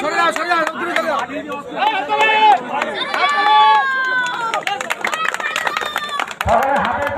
সরে যাও সরে যাও দূরে সরে যাও। সকলে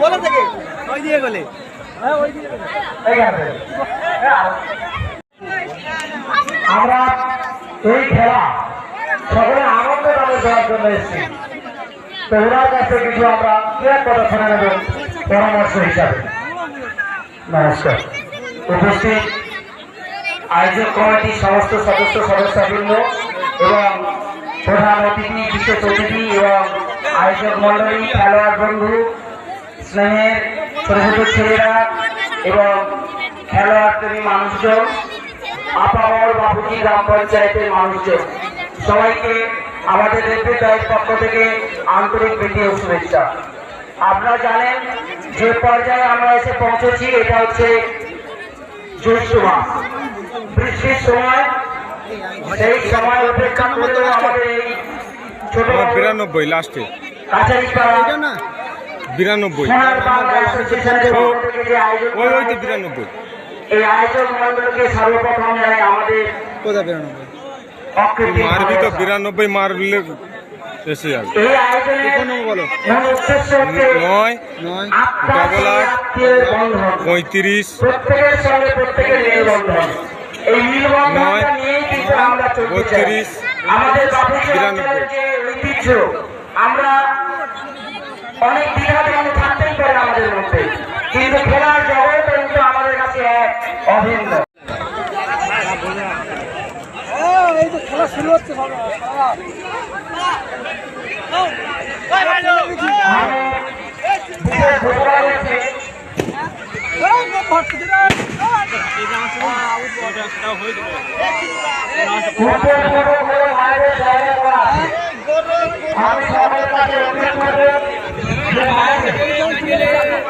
বল থেকে ওই দিয়ে গেলে। হ্যাঁ। আমরা এই খেলা সকলে আনন্দ ভাবে দেওয়ার জন্য এসেছি তো ওনার কাছে কিছু আমরা এক কথা শুনে নেব পরামর্শ হিসাবে নমস্কার উপস্থিত আয়োজক কমিটির সমস্ত সদস্য সদস্যবৃন্দ এবং প্রধান অতিথি বিশেষ অতিথি এবং আয়োজক মন্ডলী খেলোয়াড় বন্ধু স্নেহের ছোট ছোট ছেলেরা এবং খেলোয়াড় প্রেমী মানুষজন আপামর বাবুজি গ্রাম পঞ্চায়েতের মানুষজন। সবাইকে আমাদের রেলওয়ে দলের পক্ষ থেকে আন্তরিক ও শুভেচ্ছা। আপনারা জানেন যে পর্যায়ে আমরা এসে পৌঁছেছি এটা হচ্ছে জ্যৈষ্ঠ মাস। বৃষ্টির সময় সেই সময় উপেক্ষা করে আমাদের এই ছোট বিরানব্বই লাস্টে কাছারিপাড়া বিরানব্বই। ওই ওই তো বিরানব্বই। এই আয়োজক মন্ডলকে সর্বপ্রথম জানাই আমাদের কোথা বেরোনো মারবি তো বিরানব্বই মারবিলে এসে যাবে। বলো। নয় ডবল আট, পঁয়ত্রিশ নয়, বত্রিশ, বিরানব্বই। আমরা অনেক দ্বিধা দ্বন্দ্ব থাকতেই পারে আমাদের মধ্যে। কিন্তু খেলার জগৎ কিন্তু আমাদের কাছে এক অভিন্ন। এই তো খেলা শুরু হচ্ছে আমি